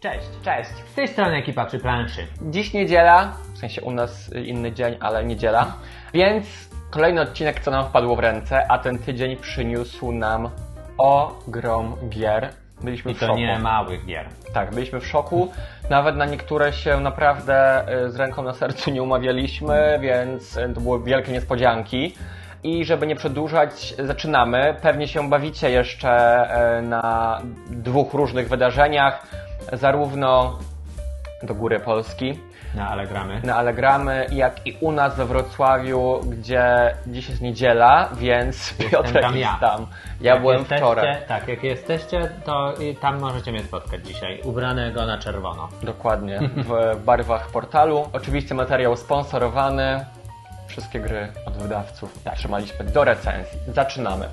Cześć. Cześć. Z tej strony ekipa przy planszy. Dziś niedziela, w sensie u nas inny dzień, ale niedziela, więc kolejny odcinek, co nam wpadło w ręce, a ten tydzień przyniósł nam ogrom gier. Byliśmy I w to szoku. nie małych gier. Tak, byliśmy w szoku. Nawet na niektóre się naprawdę y, z ręką na sercu nie umawialiśmy, więc y, to były wielkie niespodzianki. I żeby nie przedłużać, zaczynamy. Pewnie się bawicie jeszcze y, na dwóch różnych wydarzeniach, zarówno do Góry Polski, No ale gramy. na Allegramy, jak i u nas we Wrocławiu, gdzie dziś jest niedziela, więc Piotrek tam jest ja. tam. Ja Jak byłem jesteście, wczoraj. Tak, jak jesteście, to tam możecie mnie spotkać dzisiaj. Ubranego na czerwono. Dokładnie, w barwach portalu. Oczywiście materiał sponsorowany. Wszystkie gry od wydawców trzymaliśmy do recenzji. Zaczynamy.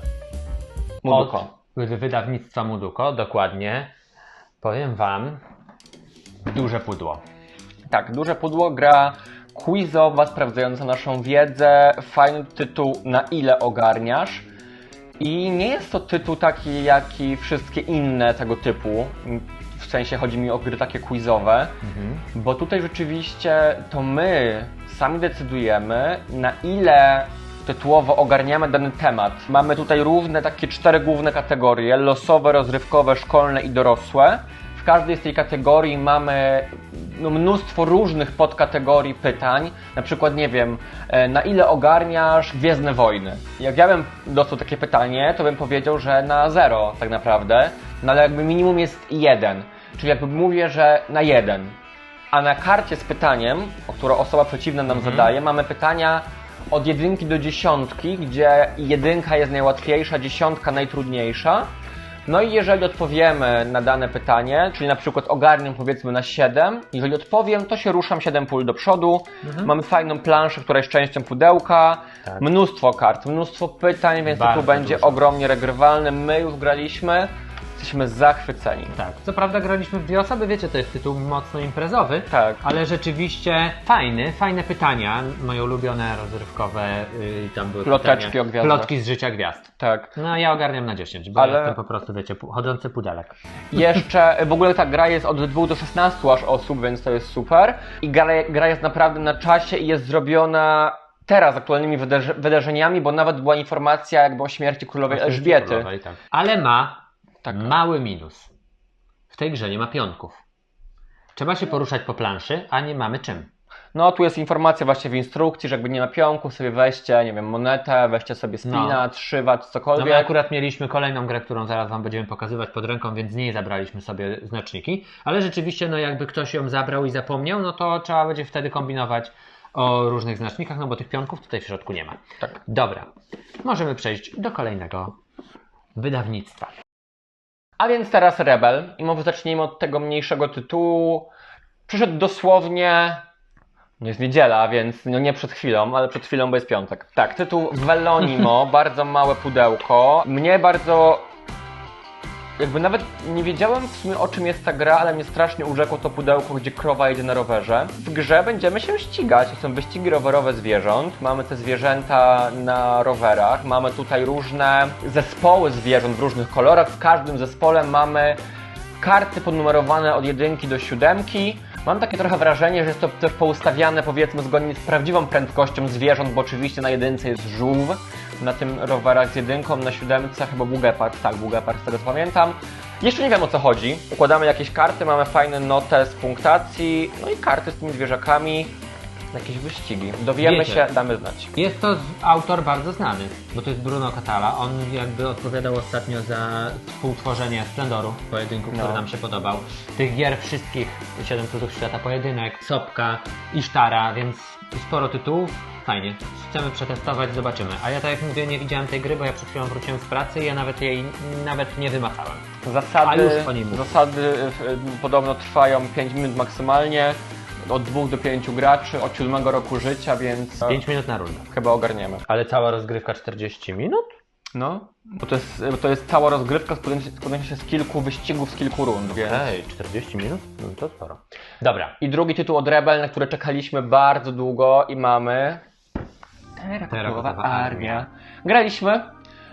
Muduko. Od wydawnictwa Muduko, dokładnie. Powiem wam, duże pudło. Tak, duże pudło, gra quizowa, sprawdzająca naszą wiedzę. Fajny tytuł, na ile ogarniasz. I nie jest to tytuł taki, jak i wszystkie inne tego typu. W sensie chodzi mi o gry takie quizowe. Bo tutaj rzeczywiście to my sami decydujemy, na ile tytułowo ogarniamy dany temat. Mamy tutaj równe takie cztery główne kategorie: losowe, rozrywkowe, szkolne i dorosłe. W każdej z tej kategorii mamy no, mnóstwo różnych podkategorii pytań. Na przykład, nie wiem, e, na ile ogarniasz Gwiezdne Wojny? Jak ja bym dostał takie pytanie, to bym powiedział, że na zero tak naprawdę. No ale jakby minimum jest jeden. Czyli jakby mówię, że na jeden. A na karcie z pytaniem, o które osoba przeciwna nam zadaje, mamy pytania od jedynki do dziesiątki, gdzie jedynka jest najłatwiejsza, dziesiątka najtrudniejsza. No i jeżeli odpowiemy na dane pytanie, czyli na przykład ogarniam powiedzmy na 7, jeżeli odpowiem, to się ruszam 7 pól do przodu. Mamy fajną planszę, która jest częścią pudełka, Tak. mnóstwo kart, mnóstwo pytań, więc Bardzo tytuł będzie dużo. ogromnie regrywalny. My już graliśmy, jesteśmy zachwyceni. Tak, co prawda graliśmy w dwie osoby, wiecie, to jest tytuł mocno imprezowy, Tak. ale rzeczywiście fajny, fajne pytania, moje ulubione rozrywkowe, yy, tam były Ploteczki pytania, o gwiazdach. plotki z życia gwiazd. Tak. No ja ogarniam na 10, bo Ale- ja jestem po prostu, wiecie, chodzący pudelek. Jeszcze, w ogóle ta gra jest od 2 do 16 aż osób, więc to jest super. I gra, gra jest naprawdę na czasie i jest zrobiona teraz aktualnymi wydarze- wydarzeniami, bo nawet była informacja jakby o śmierci królowej Elżbiety. Królowej, tak. Ale ma Tak. mały minus. W tej grze nie ma pionków. Trzeba się poruszać po planszy, a nie mamy czym. No tu jest informacja właśnie w instrukcji, że jakby nie ma pionków, sobie weźcie, nie wiem, monetę, weźcie sobie spina, trzywacz, No cokolwiek. my akurat mieliśmy kolejną grę, którą zaraz Wam będziemy pokazywać pod ręką, więc z niej zabraliśmy sobie znaczniki. Ale rzeczywiście, no jakby ktoś ją zabrał i zapomniał, no to trzeba będzie wtedy kombinować o różnych znacznikach, no bo tych pionków tutaj w środku nie ma. Tak. Dobra, możemy przejść do kolejnego wydawnictwa. A więc teraz Rebel i może zacznijmy od tego mniejszego tytułu. Przyszedł dosłownie, nie jest niedziela, więc no nie przed chwilą, ale przed chwilą, bo jest piątek. Tak, tytuł Velonimo, bardzo małe pudełko. Mnie bardzo, jakby nawet nie wiedziałem w sumie o czym jest ta gra, ale mnie strasznie urzekło to pudełko, gdzie krowa jedzie na rowerze. W grze będziemy się ścigać, to są wyścigi rowerowe zwierząt, mamy te zwierzęta na rowerach, mamy tutaj różne zespoły zwierząt w różnych kolorach, w każdym zespole mamy karty ponumerowane od jedynki do siódemki. Mam takie trochę wrażenie, że jest to też poustawiane powiedzmy zgodnie z prawdziwą prędkością zwierząt, bo oczywiście na jedynce jest żółw, na tym rowerach z jedynką, na siódemce chyba był gepard, tak, był gepard, z tego co pamiętam. Jeszcze nie wiem o co chodzi. Układamy jakieś karty, mamy fajny notes punktacji, no i karty z tymi zwierzakami, jakieś wyścigi. Dowiemy Wiecie. się, damy znać. Jest to z- autor bardzo znany, bo to jest Bruno Catala. On jakby odpowiadał ostatnio za współtworzenie Splendoru, pojedynku, który No. nam się podobał. Tych gier wszystkich, 7 cudów świata, pojedynek, Sopka, Isztara, więc sporo tytułów. Fajnie. Chcemy przetestować, zobaczymy. A ja tak jak mówię, nie widziałem tej gry, bo ja przed chwilą wróciłem z pracy i ja nawet jej nawet nie wymacałem. A Zasady, zasady podobno trwają 5 minut maksymalnie, od 2 do 5 graczy, od 7 roku życia, więc 5 minut na rundę. chyba ogarniemy. Ale cała rozgrywka 40 minut? No, bo to jest, bo to jest cała rozgrywka składająca się z kilku wyścigów, z kilku rund, więc... Ej, 40 minut? No to sporo. Dobra. I drugi tytuł od Rebel, na który czekaliśmy bardzo długo i mamy... Terrakotowa Armia. Armia. Graliśmy,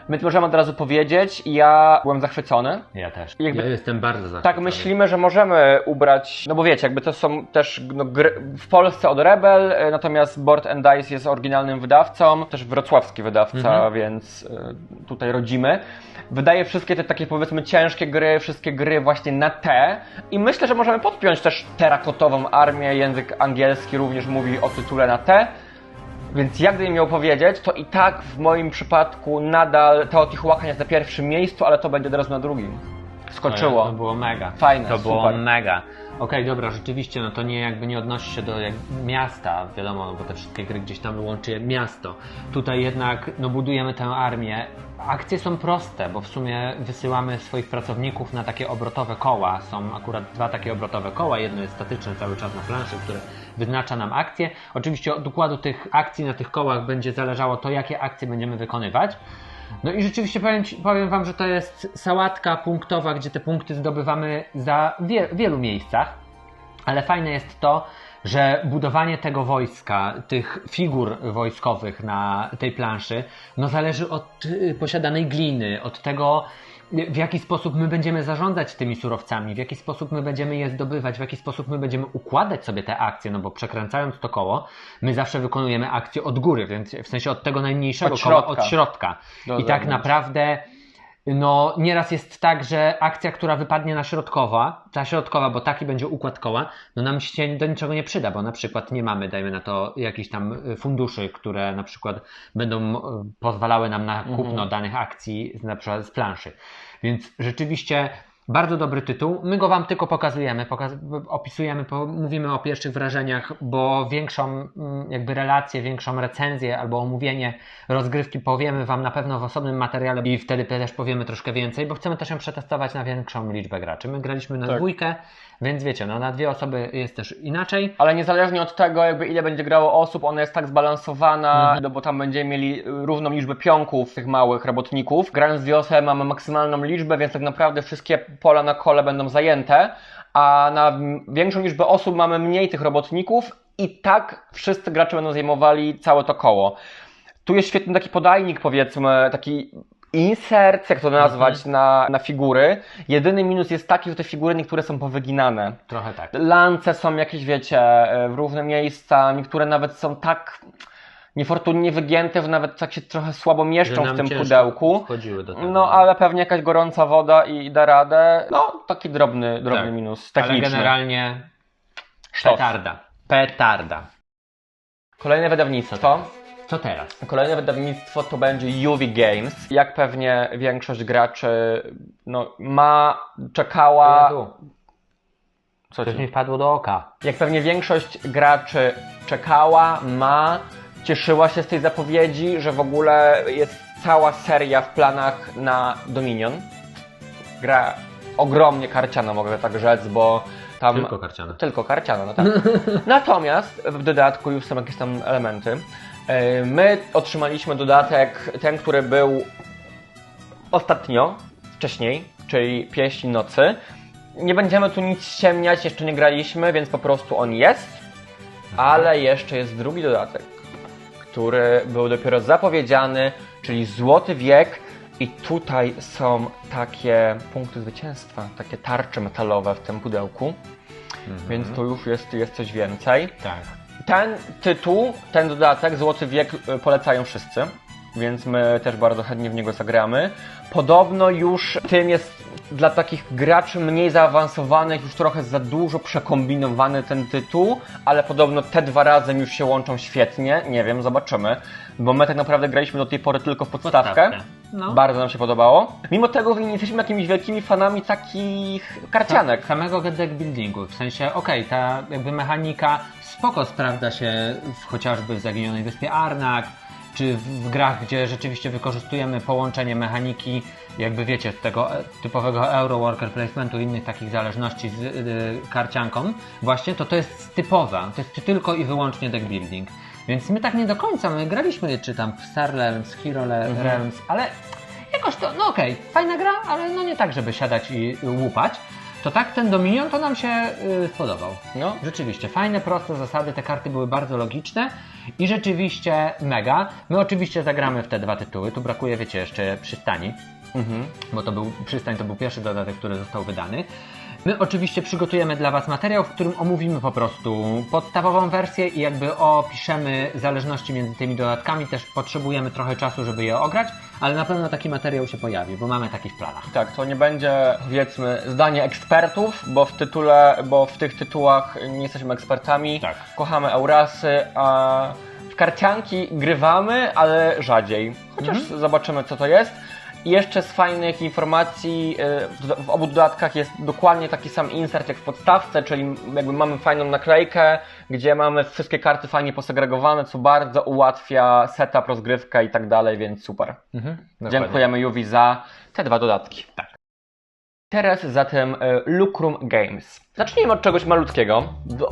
My możemy od razu powiedzieć, ja byłem zachwycony. Ja też. Jakby- Ja jestem bardzo zachwycony. Tak myślimy, że możemy ubrać, no bo wiecie, jakby to są też no, gry w Polsce od Rebel, e, natomiast Board and Dice jest oryginalnym wydawcą, też wrocławski wydawca, Mhm. więc e, tutaj rodzimy. Wydaje wszystkie te takie powiedzmy ciężkie gry, wszystkie gry właśnie na T i myślę, że możemy podpiąć też terakotową armię, język angielski również mówi o tytule na T. Więc jak gdybym miał powiedzieć, to i tak w moim przypadku nadal Teotihuacan jest na pierwszym miejscu, ale to będzie od razu na drugim. Skoczyło. To było mega. Fajne, To było super. mega. Okej, dobra, rzeczywiście, no to nie jakby nie odnosi się do jak, miasta, wiadomo, no bo te wszystkie gry gdzieś tam łączy miasto. Tutaj jednak no, budujemy tę armię. Akcje są proste, bo w sumie wysyłamy swoich pracowników na takie obrotowe koła. Są akurat dwa takie obrotowe koła. Jedno jest statyczne cały czas na planszy, które wyznacza nam akcje. Oczywiście od układu tych akcji na tych kołach będzie zależało to, jakie akcje będziemy wykonywać. No i rzeczywiście powiem, powiem Wam, że to jest sałatka punktowa, gdzie te punkty zdobywamy za wie, wielu miejscach, ale fajne jest to, że budowanie tego wojska, tych figur wojskowych na tej planszy, no zależy od y, posiadanej gliny, od tego, w jaki sposób my będziemy zarządzać tymi surowcami, w jaki sposób my będziemy je zdobywać, w jaki sposób my będziemy układać sobie te akcje, no bo przekręcając to koło, my zawsze wykonujemy akcję od góry, więc w sensie od tego najmniejszego Od koła, środka. od środka. Do I tak naprawdę no, nieraz jest tak, że akcja, która wypadnie na środkowa, ta środkowa, bo taki będzie układ koła, no nam się do niczego nie przyda, bo na przykład nie mamy, dajmy na to, jakichś tam y, funduszy, które na przykład będą y, pozwalały nam na kupno danych akcji, na przykład z planszy. Więc rzeczywiście bardzo dobry tytuł. My go Wam tylko pokazujemy, pokaz opisujemy, mówimy o pierwszych wrażeniach, bo większą mm, jakby relację, większą recenzję albo omówienie rozgrywki powiemy Wam na pewno w osobnym materiale i wtedy też powiemy troszkę więcej, bo chcemy też ją przetestować na większą liczbę graczy. My graliśmy na Tak. dwójkę, więc wiecie, no na dwie osoby jest też inaczej. Ale niezależnie od tego, jakby ile będzie grało osób, ona jest tak zbalansowana, Mhm. no bo tam będziemy mieli równą liczbę pionków, tych małych robotników. Grając dwie osoby mamy maksymalną liczbę, więc tak naprawdę wszystkie pola na kole będą zajęte, a na większą liczbę osób mamy mniej tych robotników i tak wszyscy gracze będą zajmowali całe to koło. Tu jest świetny taki podajnik, powiedzmy, taki insert, jak to nazwać, Mhm. na, na figury. Jedyny minus jest taki, że te figury niektóre są powyginane. Trochę tak. Lance są jakieś, wiecie, e, w równe miejsca, niektóre nawet są tak niefortunnie wygięte, że nawet tak się trochę słabo mieszczą w tym pudełku. Wchodziły do tego. No, ale pewnie jakaś gorąca woda i da radę. No, taki drobny, drobny Tak. minus Ale techniczny. generalnie Sztos. petarda. Petarda. Kolejne wydawnictwo. Co teraz? Kolejne wydawnictwo to będzie UV Games. Jak pewnie większość graczy no, ma, czekała. Jezu, Co coś mi wpadło do oka. Jak pewnie większość graczy czekała, ma, cieszyła się z tej zapowiedzi, że w ogóle jest cała seria w planach na Dominion. Gra ogromnie karciana, mogę tak rzec, bo tam... Tylko karciane. Tylko karciana, no tak. Natomiast w dodatku już są jakieś tam elementy. Yy, My otrzymaliśmy dodatek, ten, który był ostatnio, wcześniej, czyli Pieśń Nocy. Nie będziemy tu nic ściemniać, jeszcze nie graliśmy, więc po prostu on jest. Ale jeszcze jest drugi dodatek, który był dopiero zapowiedziany, czyli Złoty Wiek. I tutaj są takie punkty zwycięstwa, takie tarcze metalowe w tym pudełku, więc tu już jest, jest coś więcej. Tak. Ten tytuł, ten dodatek, Złoty Wiek, y, polecają wszyscy, więc my też bardzo chętnie w niego zagramy. Podobno już tym jest dla takich graczy mniej zaawansowanych już trochę za dużo przekombinowany ten tytuł, ale podobno te dwa razem już się łączą świetnie. Nie wiem, zobaczymy. Bo my tak naprawdę graliśmy do tej pory tylko w podstawkę. No. Bardzo nam się podobało. Mimo tego, nie jesteśmy jakimiś wielkimi fanami takich karcianek. Samego deck buildingu, w sensie, okej, ta jakby mechanika spoko sprawdza się w, chociażby w Zaginionej Wyspie Arnak, czy w, grach, gdzie rzeczywiście wykorzystujemy połączenie mechaniki, jakby wiecie, tego e, typowego euro worker placementu i innych takich zależności z y, karcianką, właśnie, to to jest typowa, to jest tylko i wyłącznie deck building. Więc my tak nie do końca, my graliśmy czy tam w Star Realms, Hero Le- Mhm. Realms, ale jakoś to, no okej, fajna gra, ale no nie tak, żeby siadać i łupać. To tak ten Dominion to nam się y, spodobał. No. Rzeczywiście, fajne, proste zasady, te karty były bardzo logiczne i rzeczywiście mega. My oczywiście zagramy w te dwa tytuły, tu brakuje, wiecie, jeszcze przystani, Mhm. bo to był przystań, to był pierwszy dodatek, który został wydany. My oczywiście przygotujemy dla Was materiał, w którym omówimy po prostu podstawową wersję i jakby opiszemy zależności między tymi dodatkami. Też potrzebujemy trochę czasu, żeby je ograć, ale na pewno taki materiał się pojawi, bo mamy taki w planach. Tak, to nie będzie, powiedzmy, zdanie ekspertów, bo w tytule, bo w tych tytułach nie jesteśmy ekspertami. Tak. Kochamy Eurasy, a w karcianki grywamy, ale rzadziej. Chociaż Mhm. zobaczymy, co to jest. I jeszcze z fajnych informacji y, w- obu dodatkach jest dokładnie taki sam insert jak w podstawce, czyli jakby mamy fajną naklejkę, gdzie mamy wszystkie karty fajnie posegregowane, co bardzo ułatwia setup, rozgrywkę i tak dalej, więc super. Mhm, Dziękujemy Juwi za te dwa dodatki. Tak. Teraz zatem e, Lucrum Games. Zacznijmy od czegoś malutkiego,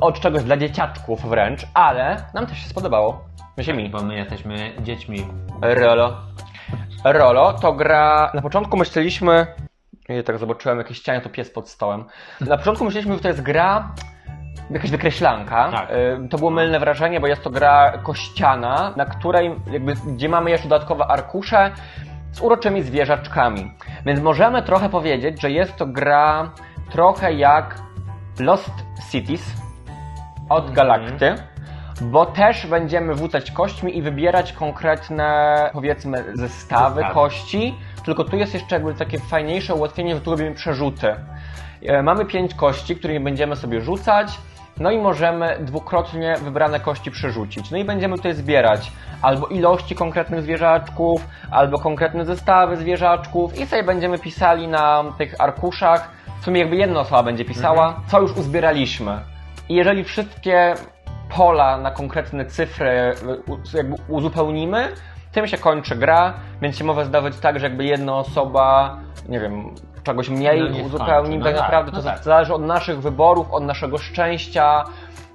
od czegoś dla dzieciaczków wręcz, ale nam też się spodobało. My się mi. Bo my jesteśmy dziećmi. Rolo. Rolo to gra. Na początku myśleliśmy. Ja tak zobaczyłem jakieś ścianie, to pies pod stołem. Na początku myśleliśmy, że to jest gra. Jakaś wykreślanka. Tak. Y, To było mylne wrażenie, bo jest to gra kościana, na której jakby, gdzie mamy jeszcze dodatkowe arkusze z uroczymi zwierzaczkami. Więc możemy trochę powiedzieć, że jest to gra trochę jak Lost Cities od Galakty, bo też będziemy rzucać kośćmi i wybierać konkretne, powiedzmy, zestawy, Zestawy. kości, tylko tu jest jeszcze jakby takie fajniejsze ułatwienie, że tu robimy przerzuty. E, Mamy pięć kości, którymi będziemy sobie rzucać, no i możemy dwukrotnie wybrane kości przerzucić. No i będziemy tutaj zbierać albo ilości konkretnych zwierzaczków, albo konkretne zestawy zwierzaczków i sobie będziemy pisali na tych arkuszach, w sumie jakby jedna osoba będzie pisała, co już uzbieraliśmy. I jeżeli wszystkie pola na konkretne cyfry jakby uzupełnimy, tym się kończy gra, więc się może zdawać tak, że jakby jedna osoba, nie wiem, czegoś mniej No uzupełni, skończy, no tak tak, naprawdę no to tak. zależy od naszych wyborów, od naszego szczęścia.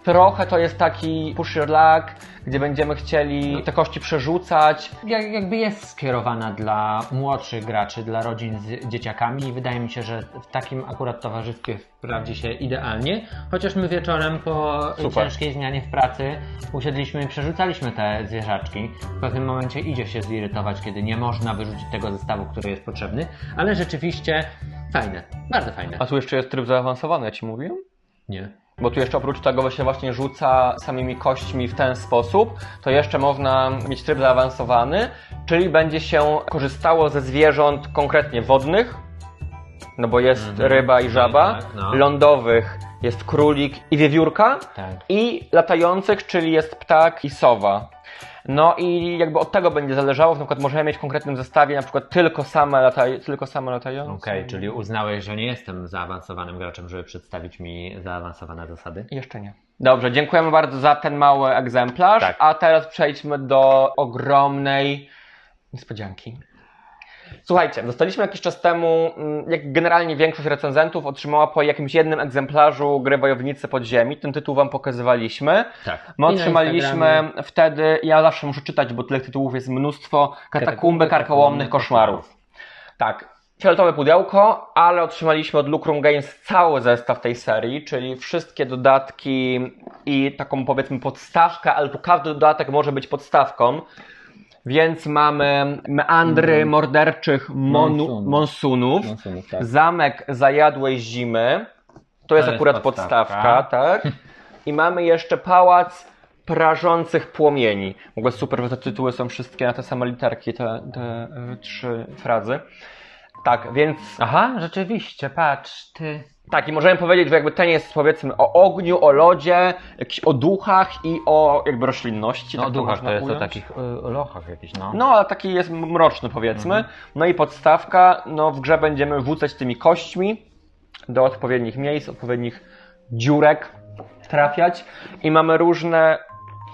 Trochę to jest taki push your luck, gdzie będziemy chcieli te kości przerzucać. Jak, jakby jest skierowana dla młodszych graczy, dla rodzin z dzieciakami i wydaje mi się, że w takim akurat towarzystwie sprawdzi się idealnie. Chociaż my wieczorem po Super. ciężkiej zmianie w pracy usiedliśmy i przerzucaliśmy te zwierzaczki. W pewnym momencie idzie się zirytować, kiedy nie można wyrzucić tego zestawu, który jest potrzebny, ale rzeczywiście fajne, bardzo fajne. A tu jeszcze jest tryb zaawansowany, ja ci mówiłem? Nie. Bo tu jeszcze oprócz tego, się właśnie rzuca samymi kośćmi w ten sposób, to jeszcze można mieć tryb zaawansowany, czyli będzie się korzystało ze zwierząt konkretnie wodnych, no bo jest Mhm. ryba i żaba, Tak, no. lądowych jest królik i wiewiórka, Tak. i latających, czyli jest ptak i sowa. No i jakby od tego będzie zależało, na przykład możemy mieć w konkretnym zestawie na przykład tylko same, lataj, tylko same latające. Okej, czyli uznałeś, że nie jestem zaawansowanym graczem, żeby przedstawić mi zaawansowane zasady? Jeszcze nie. Dobrze, dziękujemy bardzo za ten mały egzemplarz, Tak. a teraz przejdźmy do ogromnej niespodzianki. Słuchajcie, dostaliśmy jakiś czas temu, mm, jak generalnie większość recenzentów otrzymała po jakimś jednym egzemplarzu gry Wojownicy Podziemi. Ten tytuł wam pokazywaliśmy. Tak. My I otrzymaliśmy wtedy, ja zawsze muszę czytać, bo tyle tytułów jest mnóstwo, Katakumby Karkołomnych Koszmarów. Tak, fioletowe pudełko, ale otrzymaliśmy od Lucrum Games cały zestaw tej serii, czyli wszystkie dodatki i taką powiedzmy podstawkę, ale tu każdy dodatek może być podstawką. Więc mamy meandry morderczych monu, Monsunów. monsunów, tak. zamek zajadłej zimy, to jest jest akurat podstawka. podstawka, tak? I mamy jeszcze pałac prażących płomieni. W ogóle super, że te tytuły są wszystkie na te same literki, te, te y, trzy frazy. Tak, więc Aha, rzeczywiście, patrz, ty. tak, i możemy powiedzieć, że jakby ten jest powiedzmy o ogniu, o lodzie, jakichś o duchach i o jakby roślinności. No, tak ducha można to jest o ująć. takich y, lochach jakichś, no. No, ale taki jest mroczny powiedzmy. Mhm. No i podstawka, no w grze będziemy wrzucać tymi kośćmi do odpowiednich miejsc, odpowiednich dziurek trafiać i mamy różne...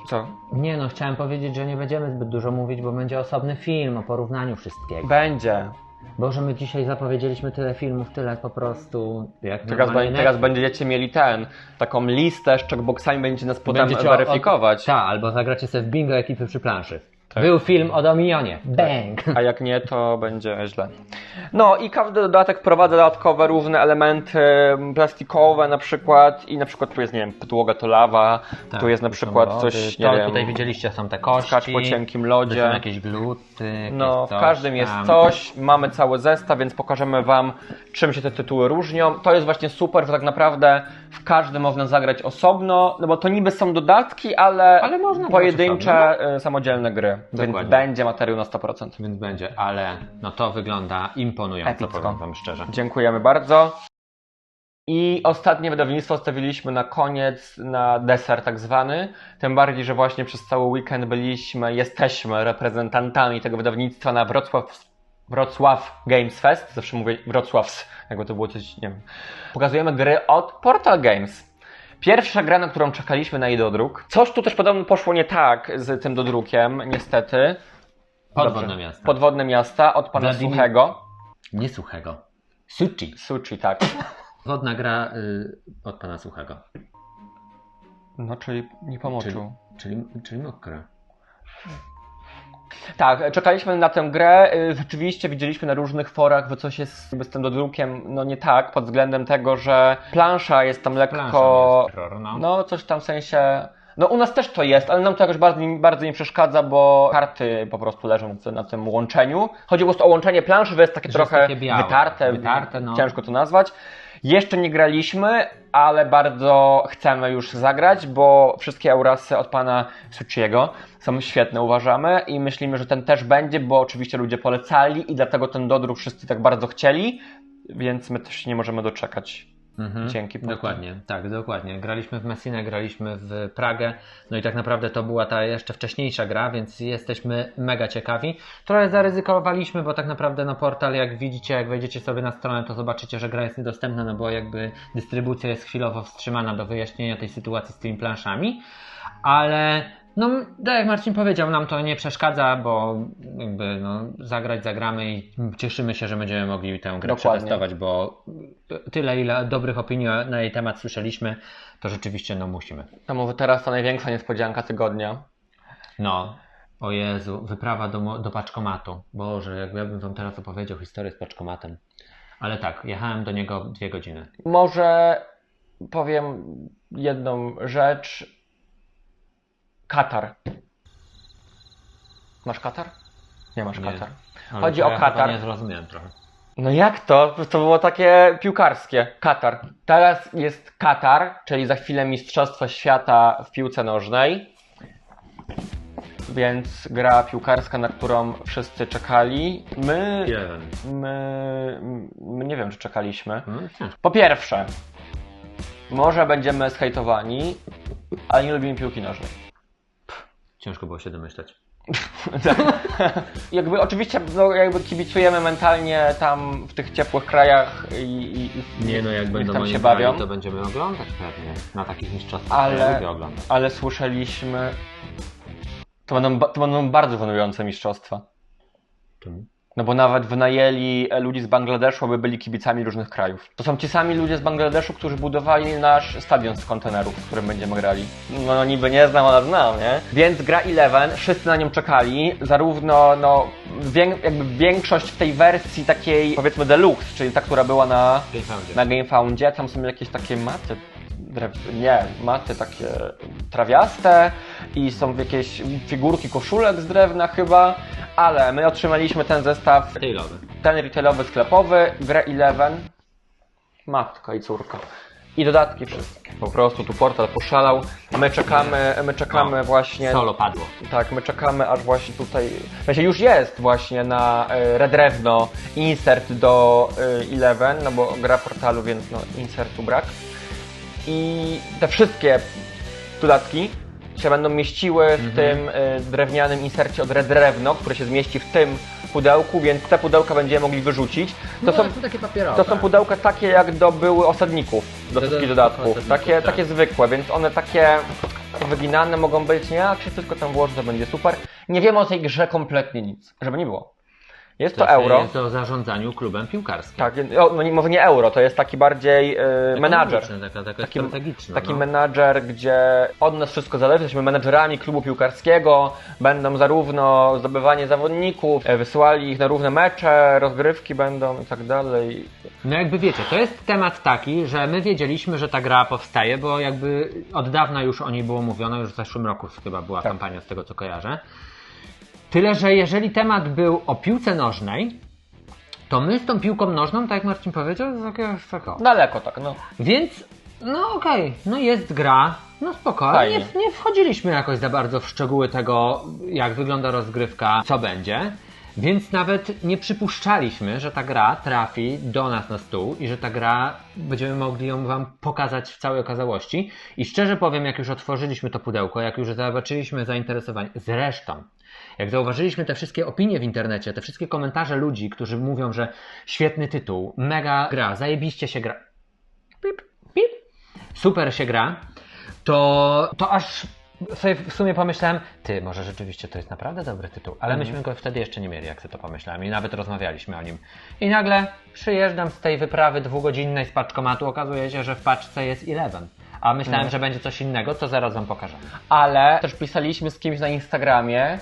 Co? Nie no, chciałem powiedzieć, że nie będziemy zbyt dużo mówić, bo będzie osobny film o porównaniu wszystkiego. Będzie. Boże, my dzisiaj zapowiedzieliśmy tyle filmów, tyle po prostu, jak Teraz, be- teraz będziecie mieli ten, taką listę z checkboxami, będziecie nas potem Będziecie weryfikować. Tak, albo zagracie sobie w bingo ekipy przy planszy. Tak. Był film o Domionie. Bang! a jak nie, to będzie źle. No i każdy dodatek wprowadza dodatkowe różne elementy plastikowe na przykład i na przykład tu jest, nie wiem, podłoga to lawa, tu jest na Tak, przykład lody. coś, nie to, wiem, Tutaj widzieliście, są te kości. skacz po cienkim lodzie. są jakieś gluty. No, w każdym jest tam. coś, mamy cały zestaw, więc pokażemy Wam, czym się te tytuły różnią. To jest właśnie super, że tak naprawdę w każdym można zagrać osobno, no bo to niby są dodatki, ale, Ale można pojedyncze, y, samodzielne gry, więc Dokładnie. będzie materiał na 100%. Więc będzie, ale no to wygląda imponująco, Epicko. powiem wam szczerze. Dziękujemy bardzo. I ostatnie wydawnictwo stawiliśmy na koniec, na deser tak zwany. Tym bardziej, że właśnie przez cały weekend byliśmy, jesteśmy reprezentantami tego wydawnictwa na Wrocław, Wrocław Games Fest. Zawsze mówię Wrocławs, jakby to było coś, nie wiem. Pokazujemy gry od Portal Games. Pierwsza gra, na którą czekaliśmy na jej dodruk. Coś tu też podobno poszło nie tak z tym dodrukiem, niestety. Podwodne Dobrze. miasta. Podwodne miasta od pana Wladimir- Suchego. Nie suchego. Suchi. Suchi, tak. Wodna gra y, od pana suchego. No, czyli nie pomoczył. Czyli, czyli mokra. Tak, czekaliśmy na tę grę. Y, Rzeczywiście widzieliśmy na różnych forach, że coś jest z tym dodrukiem, no nie tak, pod względem tego, że plansza jest tam lekko. Jest error, no. No, coś tam w sensie. No, u nas też to jest, ale nam to jakoś bardzo, bardzo nie przeszkadza, bo karty po prostu leżą na tym łączeniu. Chodzi po prostu o łączenie planszy, że jest takie Że jest trochę takie białe. wytarte, Wytarte, no. ciężko to nazwać. Jeszcze nie graliśmy, ale bardzo chcemy już zagrać, bo wszystkie Aurasy od pana Suchiego są świetne, uważamy i myślimy, że ten też będzie, bo oczywiście ludzie polecali i dlatego ten dodruk wszyscy tak bardzo chcieli, więc my też nie możemy doczekać. Mhm, Dzięki. Dokładnie, tak, dokładnie. Graliśmy w Messinę, graliśmy w Pragę, no i tak naprawdę to była ta jeszcze wcześniejsza gra, więc jesteśmy mega ciekawi. Trochę zaryzykowaliśmy, bo tak naprawdę no portal, jak widzicie, jak wejdziecie sobie na stronę, to zobaczycie, że gra jest niedostępna, no bo jakby dystrybucja jest chwilowo wstrzymana do wyjaśnienia tej sytuacji z tymi planszami, ale no, tak jak Marcin powiedział, nam to nie przeszkadza, bo jakby no, zagrać zagramy i cieszymy się, że będziemy mogli tę grę Dokładnie. przetestować, bo tyle ile dobrych opinii na jej temat słyszeliśmy, to rzeczywiście no musimy. No może teraz to największa niespodzianka tygodnia. No, o Jezu, wyprawa do, do paczkomatu. Boże, jakbym wam teraz opowiedział historię z paczkomatem. Ale tak, jechałem do niego dwie godziny. Może powiem jedną rzecz. Katar. Masz Katar? Nie masz Nie. Katar. Chodzi o ja Katar. nie zrozumiałem trochę. No jak to? To było takie piłkarskie. Katar. Teraz jest Katar, czyli za chwilę Mistrzostwa Świata w piłce nożnej. Więc gra piłkarska, na którą wszyscy czekali. My, my, my nie wiem, czy czekaliśmy. No. Po pierwsze, może będziemy skejtowani, ale nie lubimy piłki nożnej. Ciężko było się domyśleć. Jakby oczywiście no, jakby kibicujemy mentalnie tam w tych ciepłych krajach i, i, i Nie no, jak będą tam się bawią. to będziemy oglądać pewnie. Na takich mistrzostwach Ale- lubię oglądać. Ale słyszeliśmy, to będą, to będą bardzo żenujące mistrzostwa. Czemu? No bo nawet wynajęli e, ludzi z Bangladeszu, aby byli kibicami różnych krajów. To są ci sami ludzie z Bangladeszu, którzy budowali nasz stadion z kontenerów, w którym będziemy grali. No niby nie znam, ale znam, nie? Więc gra Eleven, wszyscy na nią czekali, zarówno no, wię- jakby większość w tej wersji takiej powiedzmy deluxe, czyli ta, która była na, Gamefoundzie. na GameFoundzie, tam są jakieś takie maty, drew... nie, maty takie trawiaste i są jakieś figurki koszulek z drewna chyba, ale my otrzymaliśmy ten zestaw Tailowy. ten retailowy, sklepowy, grę Eleven, matka i córka. I dodatki wszystkie. Po prostu tu portal poszalał, a my czekamy, my czekamy No, właśnie. Solo padło. Tak, my czekamy aż właśnie tutaj. W sensie już jest właśnie na e, Redrewno insert do e, Eleven, no bo gra portalu, więc no insertu brak. I te wszystkie dodatki się będą mieściły w tym e, drewnianym insercie od Redrewno, które się zmieści w tym pudełku, więc te pudełka będziemy mogli wyrzucić. To są takie papierowe. to są pudełka takie, jak do były osadników, do wszystkich do- dodatków. Takie, tak. takie zwykłe, więc one takie wyginane mogą być, nie? Jak się wszystko tam włoży, to będzie super. Nie wiemy o tej grze kompletnie nic, żeby nie było. Jest to To euro. Jest o zarządzaniu klubem piłkarskim. Tak, no nie, może nie euro, to jest taki bardziej e, menadżer. Taka, taka Taki- strategiczna. Taki no. menadżer, gdzie od nas wszystko zależy, jesteśmy menadżerami klubu piłkarskiego, będą zarówno zdobywanie zawodników, e, wysyłali ich na równe mecze, rozgrywki będą i tak dalej. No jakby wiecie, to jest temat taki, że my wiedzieliśmy, że ta gra powstaje, bo jakby od dawna już o niej było mówione, już w zeszłym roku chyba była Tak. kampania z tego co kojarzę. Tyle, że jeżeli temat był o piłce nożnej, to my z tą piłką nożną, tak jak Marcin powiedział, z jakiegoś takiego. Daleko tak, no. Więc, no okej, no jest gra, no spoko, ale Fajnie. nie, nie wchodziliśmy jakoś za bardzo w szczegóły tego, jak wygląda rozgrywka, co będzie. Więc nawet nie przypuszczaliśmy, że ta gra trafi do nas na stół i że ta gra będziemy mogli ją Wam pokazać w całej okazałości. I szczerze powiem, jak już otworzyliśmy to pudełko, jak już zobaczyliśmy zainteresowanie, zresztą, jak zauważyliśmy te wszystkie opinie w internecie, te wszystkie komentarze ludzi, którzy mówią, że świetny tytuł, mega gra, zajebiście się gra, pip, pip, super się gra, to, to aż sobie w sumie pomyślałem, ty, może rzeczywiście to jest naprawdę dobry tytuł, ale myśmy go wtedy jeszcze nie mieli, jak sobie to pomyślałem i nawet rozmawialiśmy o nim. I nagle przyjeżdżam z tej wyprawy dwugodzinnej z paczkomatu, okazuje się, że w paczce jest Eleven. A myślałem, że będzie coś innego, co zaraz wam pokażemy. Ale też pisaliśmy z kimś na Instagramie,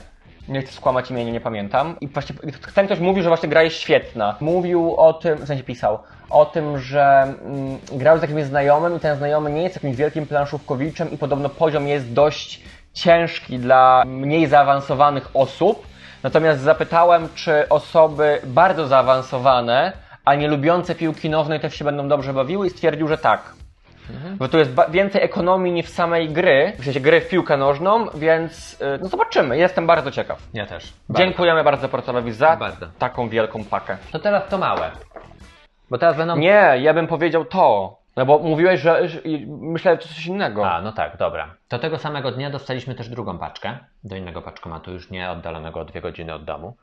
nie chcę skłamać imienia, nie pamiętam. I właśnie ten ktoś mówił, że właśnie gra jest świetna. Mówił o tym, w sensie pisał, o tym, że mm, grał z jakimś znajomym i ten znajomy nie jest jakimś wielkim planszówkowiczem i podobno poziom jest dość ciężki dla mniej zaawansowanych osób. Natomiast zapytałem, czy osoby bardzo zaawansowane, a nie lubiące piłki nożnej też się będą dobrze bawiły i stwierdził, że tak. Bo tu jest więcej ekonomii niż samej gry, w sensie gry w piłkę nożną, więc y, no zobaczymy. Jestem bardzo ciekaw. Ja też. Dziękujemy bardzo portalowi za Bardzo. taką wielką pakę. To teraz to małe. Bo teraz będą... Nie, ja bym powiedział to. No bo mówiłeś, że, że myślałem, coś innego. A, no tak, dobra. To tego samego dnia dostaliśmy też drugą paczkę do innego paczkomatu, już nie oddalonego o dwie godziny od domu.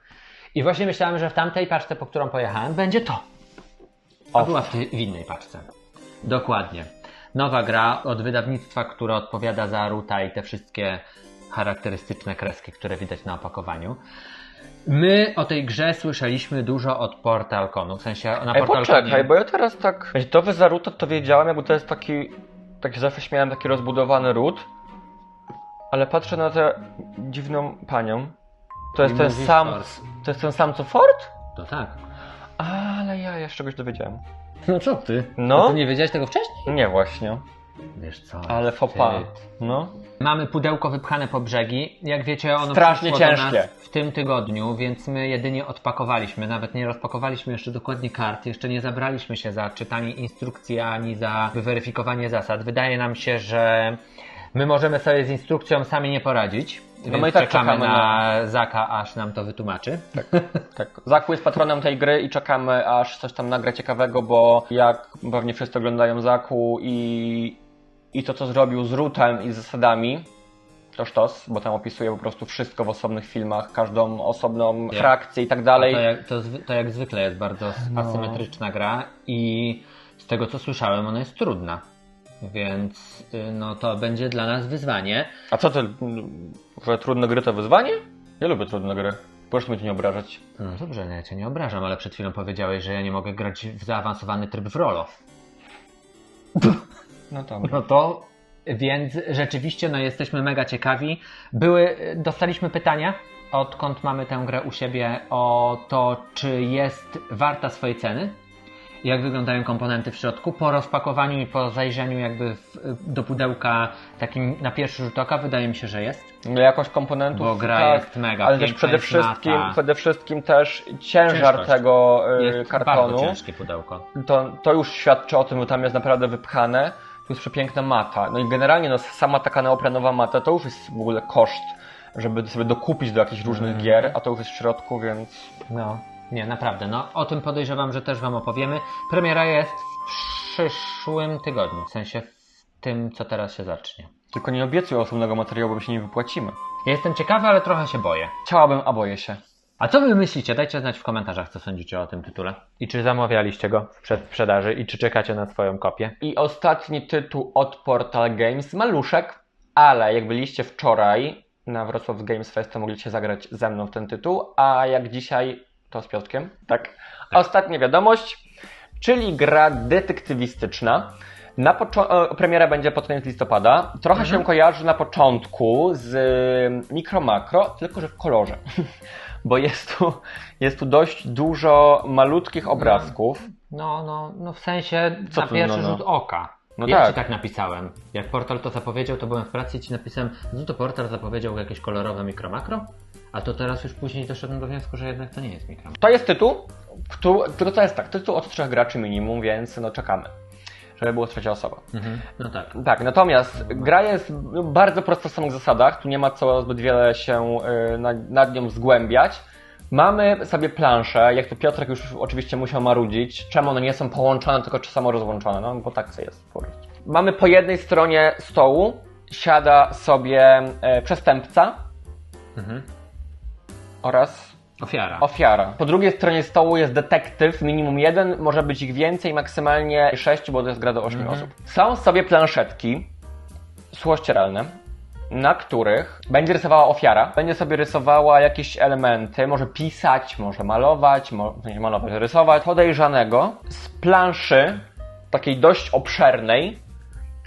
I właśnie myślałem, że w tamtej paczce, po którą pojechałem, będzie to. A była w, tej, w innej paczce. Dokładnie. Nowa gra od wydawnictwa, które odpowiada za Ruta i te wszystkie charakterystyczne kreski, które widać na opakowaniu. My o tej grze słyszeliśmy dużo od Portalconu, w sensie na Ej, Portalconie... poczekaj, bo ja teraz tak... To wy za Ruta to wiedziałem, jakby to jest taki... Tak zawsze śmiałem, taki rozbudowany ród. Ale patrzę na tę dziwną panią. To jest I ten sam... Ford. To jest ten sam co Ford? To tak. Ale ja jeszcze czegoś dowiedziałem. No co ty? No. To ty nie wiedziałeś tego wcześniej? Nie właśnie. Wiesz co? Ale wstyd. No. Mamy pudełko wypchane po brzegi. Jak wiecie, ono Strasznie przyszło do ciężkie. nas w tym tygodniu, więc my jedynie odpakowaliśmy. Nawet nie rozpakowaliśmy jeszcze dokładnie kart. Jeszcze nie zabraliśmy się za czytanie instrukcji ani za wyweryfikowanie zasad. Wydaje nam się, że my możemy sobie z instrukcją sami nie poradzić. Więc my i tak czekamy, czekamy na Zaka, aż nam to wytłumaczy. Tak. Zaku jest patronem tej gry i czekamy aż coś tam nagra ciekawego, bo jak pewnie wszyscy oglądają Zaku i, i to co zrobił z Rutem i z zasadami, to sztos, bo tam opisuje po prostu wszystko w osobnych filmach, każdą osobną frakcję i tak dalej. To jak, to, to jak zwykle jest bardzo No. asymetryczna gra i z tego co słyszałem, ona jest trudna. Więc y, no to będzie dla nas wyzwanie. A co ty, że trudne gry to wyzwanie? Ja lubię trudne gry. Proszę mnie tu nie obrażać. No dobrze, no ja cię nie obrażam, ale przed chwilą powiedziałeś, że ja nie mogę grać w zaawansowany tryb w Rolo. No dobra. No to więc rzeczywiście no jesteśmy mega ciekawi. Były, dostaliśmy pytania, odkąd mamy tę grę u siebie, o to, czy jest warta swojej ceny. Jak wyglądają komponenty w środku. Po rozpakowaniu i po zajrzeniu jakby w, do pudełka takim na pierwszy rzut oka wydaje mi się, że jest. No, Jakość komponentów, Bo gra tak, jest mega ale też przede wszystkim, lata. przede wszystkim też ciężar Ciężkość. tego y, Jest kartonu. bardzo ciężkie pudełko. to, to już świadczy o tym, że tam jest naprawdę wypchane. Tu jest przepiękna mata. No i generalnie no, sama taka neoprenowa mata to już jest w ogóle koszt, żeby sobie dokupić do jakichś różnych Mhm. gier, a to już jest w środku, więc No, nie, naprawdę. No, o tym podejrzewam, że też Wam opowiemy. Premiera jest w przyszłym tygodniu, w sensie w tym, co teraz się zacznie. tylko nie obiecuję osobnego materiału, bo my się nie wypłacimy. Ja jestem ciekawy, ale trochę się boję. Chciałabym, a boję się. A co Wy myślicie? Dajcie znać w komentarzach, co sądzicie o tym tytule. I czy zamawialiście go w przedsprzedaży i czy czekacie na swoją kopię. I ostatni tytuł od Portal Games, maluszek, ale jak byliście wczoraj na Wrocław Games Fest, to mogliście zagrać ze mną w ten tytuł, a jak dzisiaj To z Piotrkiem. Tak. Ostatnia wiadomość, czyli gra detektywistyczna. Na premiera będzie pod koniec listopada. Trochę się kojarzy na początku z y, Mikro Makro, tylko że w kolorze. Bo jest tu, jest tu dość dużo malutkich obrazków. No, no, no w sensie Co na tu, pierwszy no, no? rzut oka. No ja tak. ci tak napisałem. Jak portal to zapowiedział, to byłem w pracy i ci napisałem, no to portal zapowiedział jakieś kolorowe mikro-makro, a to teraz już później doszedłem do wniosku, że jednak to nie jest mikro. To jest tytuł, który, tylko to jest tak, tytuł od trzech graczy minimum, więc no czekamy, żeby było trzecia osoba. Mhm. No tak. Tak, natomiast gra jest bardzo prosta w samych zasadach, tu nie ma co zbyt wiele się y, nad nią zgłębiać. Mamy sobie planszę, jak to Piotrek już oczywiście musiał marudzić, czemu one nie są połączone, tylko czy samo rozłączone, no bo tak to jest po prostu. Mamy po jednej stronie stołu, siada sobie e, przestępca Mhm. oraz Ofiara. ofiara. Po drugiej stronie stołu jest detektyw, minimum jeden, może być ich więcej, maksymalnie sześć, bo to jest gra do ośmiu Mhm. osób. Są sobie planszetki suchościeralne, na których będzie rysowała ofiara, będzie sobie rysowała jakieś elementy, może pisać, może malować, mo- nie malować, rysować podejrzanego z planszy takiej dość obszernej,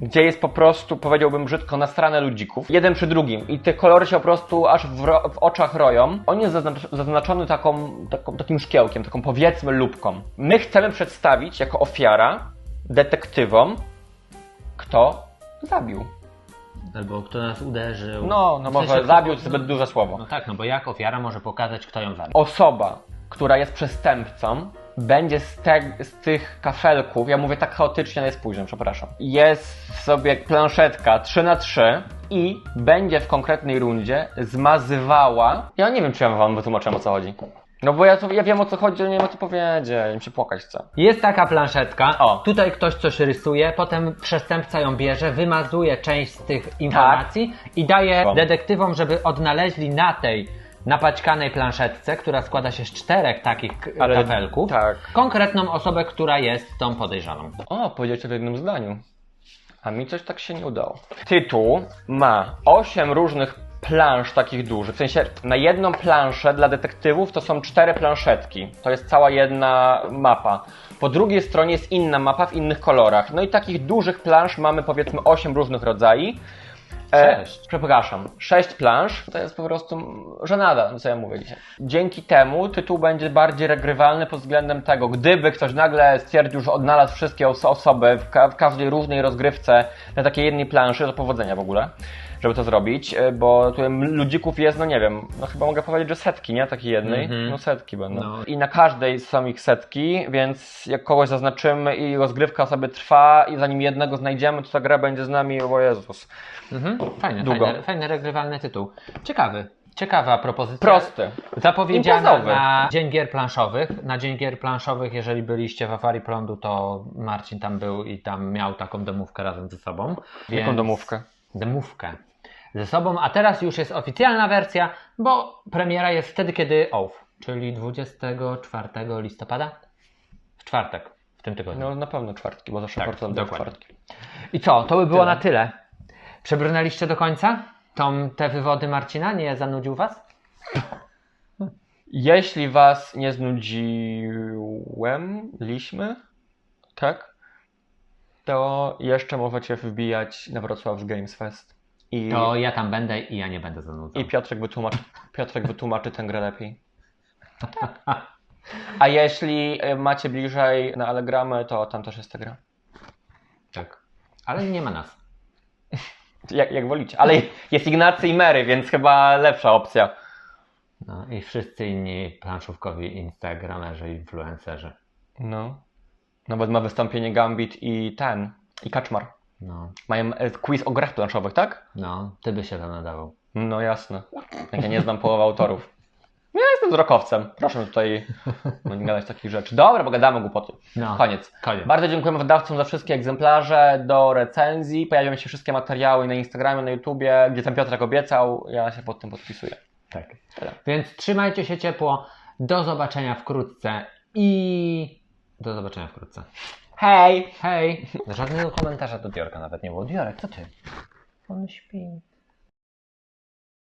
gdzie jest po prostu, powiedziałbym brzydko, na stronę ludzików, jeden przy drugim i te kolory się po prostu aż w, w oczach roją. On jest zaznacz- zaznaczony taką, taką, takim szkiełkiem, taką powiedzmy lubką. My chcemy przedstawić jako ofiara detektywom, kto zabił. Albo kto nas uderzył. No, no może zabił to zbyt duże słowo. No tak, no bo jak ofiara może pokazać, kto ją zabił? Osoba, która jest przestępcą, będzie z, te, z tych kafelków, ja mówię tak chaotycznie, ale jest późno, przepraszam. Jest sobie planszetka 3 na 3 i będzie w konkretnej rundzie zmazywała. Ja nie wiem, czy ja wam wytłumaczyłem o co chodzi. No bo ja, to, ja wiem o co chodzi, ale nie wiem o co powiedzieć, mi się płakać chce. Jest taka planszetka, O. tutaj ktoś coś rysuje, potem przestępca ją bierze, wymazuje część z tych informacji i daje Tak. detektywom, żeby odnaleźli na tej napaćkanej planszetce, która składa się z czterech takich k- Ale- kafelków, tak. konkretną osobę, która jest tą podejrzaną. O, powiedziałeś to w jednym zdaniu. A mi coś tak się nie udało. Tytuł ma 8 różnych plansz takich dużych. W sensie na jedną planszę dla detektywów to są cztery planszetki. To jest cała jedna mapa. Po drugiej stronie jest inna mapa w innych kolorach. No i takich dużych plansz mamy powiedzmy 8 różnych rodzajów. Sześć. przepraszam, sześć plansz to jest po prostu żenada, co ja mówię dzisiaj. Dzięki temu tytuł będzie bardziej regrywalny pod względem tego, gdyby ktoś nagle stwierdził, że odnalazł wszystkie os- osoby w, ka- w każdej równej rozgrywce na takiej jednej planszy, to powodzenia w ogóle, żeby to zrobić, e, bo tu ludzików jest, no nie wiem, no chyba mogę powiedzieć, że setki, nie? Takiej jednej, Mhm. no setki będą. No. I na każdej są ich setki, więc jak kogoś zaznaczymy i rozgrywka sobie trwa i zanim jednego znajdziemy, to ta gra będzie z nami, o Jezus. Mhm. Fajny, Długo. fajny, fajny, regrywalny tytuł. Ciekawy. Ciekawa propozycja. Prosty. Zapowiedziana Imprezowy. na Dzień Gier Planszowych. Na Dzień Gier Planszowych, jeżeli byliście w Afarii Prądu, to Marcin tam był i tam miał taką demówkę razem ze sobą. Jaką Więc- domówkę? Demówkę ze sobą, a teraz już jest oficjalna wersja, bo premiera jest wtedy, kiedy OWF, czyli 24 listopada? W czwartek, w tym tygodniu. No na pewno czwartki, bo zawsze Tak, dokładnie. czwartki. I co, to by było Tyle. na tyle. Przebrnęliście do końca? Tą, te wywody Marcina nie zanudził was? Jeśli was nie znudziłem, liśmy, tak? To jeszcze możecie wbijać na Wrocław Games Fest. I, To ja tam będę i ja nie będę zanudzał. i Piotrek, wytłumaczy, Piotrek wytłumaczy tę grę lepiej. A jeśli e, macie bliżej na Allegramy, to tam też jest ta gra. Tak. Ale nie ma nas. Jak, jak wolicie. Ale jest Ignacy i Mary, więc chyba lepsza opcja. No i wszyscy inni planszówkowi instagramerzy, influencerzy. No. Nawet ma wystąpienie Gambit i ten, i Kaczmar. No, Mają e, quiz o grach planszowych, tak? no, ty by się tam nadawał. No jasne. Jak ja nie znam połowy autorów. Ja jestem wzrokowcem. Proszę tutaj no, nie gadać takich rzeczy. Dobra, bo gadamy głupoty. No. Koniec. Koniec. Bardzo dziękujemy wydawcom za wszystkie egzemplarze do recenzji. Pojawią się wszystkie materiały na Instagramie, na YouTubie, gdzie ten Piotrek obiecał. Ja się pod tym podpisuję. Tak. Tyle. Więc trzymajcie się ciepło. Do zobaczenia wkrótce i do zobaczenia wkrótce. Hej! Hej! Żadnego komentarza do Diorka nawet nie było. Diorek, co ty? On śpi.